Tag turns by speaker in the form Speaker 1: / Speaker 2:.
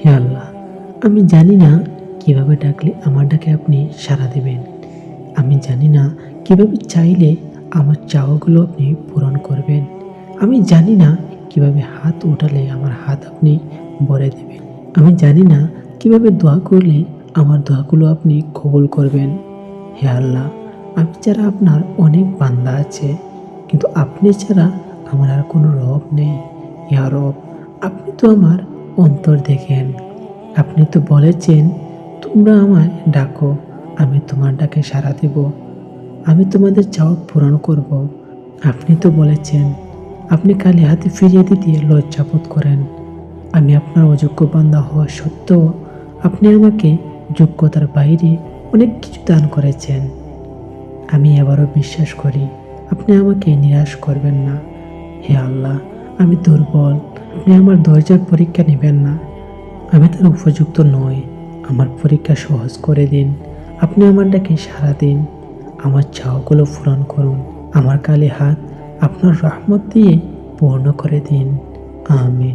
Speaker 1: হে আল্লাহ, আমি জানি না কীভাবে ডাকলে আমার ডাকে আপনি সাড়া দেবেন। আমি জানি না কীভাবে চাইলে আমার চাওয়াগুলো আপনি পূরণ করবেন। আমি জানি না কীভাবে হাত উঠালে আমার হাত আপনি ভরে দেবেন। আমি জানি না কীভাবে দোয়া করলে আমার দোয়াগুলো আপনি কবুল করবেন। হে আল্লাহ, আমি ছাড়া আপনার অনেক বান্দা আছে, কিন্তু আপনি ছাড়া আমার আর কোনো রব নেই। ইয়া রব আপনি তো আমার অন্তর দেখেন। আপনি তো বলেছেন, তোমরা আমায় ডাকো, আমি তোমার ডাকে সাড়া দেব। আমি তোমাদের চাওয়া পূরণ করব। আপনি তো বলেছেন, আপনি কালি হাতে ফিরিয়ে দিতে লজ্জাবোধ করেন। আমি আপনার অযোগ্য বান্দা হওয়া সত্ত্বেও আপনি আমাকে যোগ্যতার বাইরে অনেক কিছু দান করেছেন। আমি এবারও বিশ্বাস করি, আপনি আমাকে নিরাশ করবেন না। হে আল্লাহ আমি দুর্বল। আপনি আমার ধৈর্যের পরীক্ষা নেবেন না। আমি তার উপযুক্ত নই। আমার পরীক্ষা সহজ করে দিন। আপনি আমার ডাকে সারা দিন। আমার চাওগুলো পূরণ করুন। আমার কালে হাত আপনার রহমত দিয়ে পূর্ণ করে দিন। আমিন।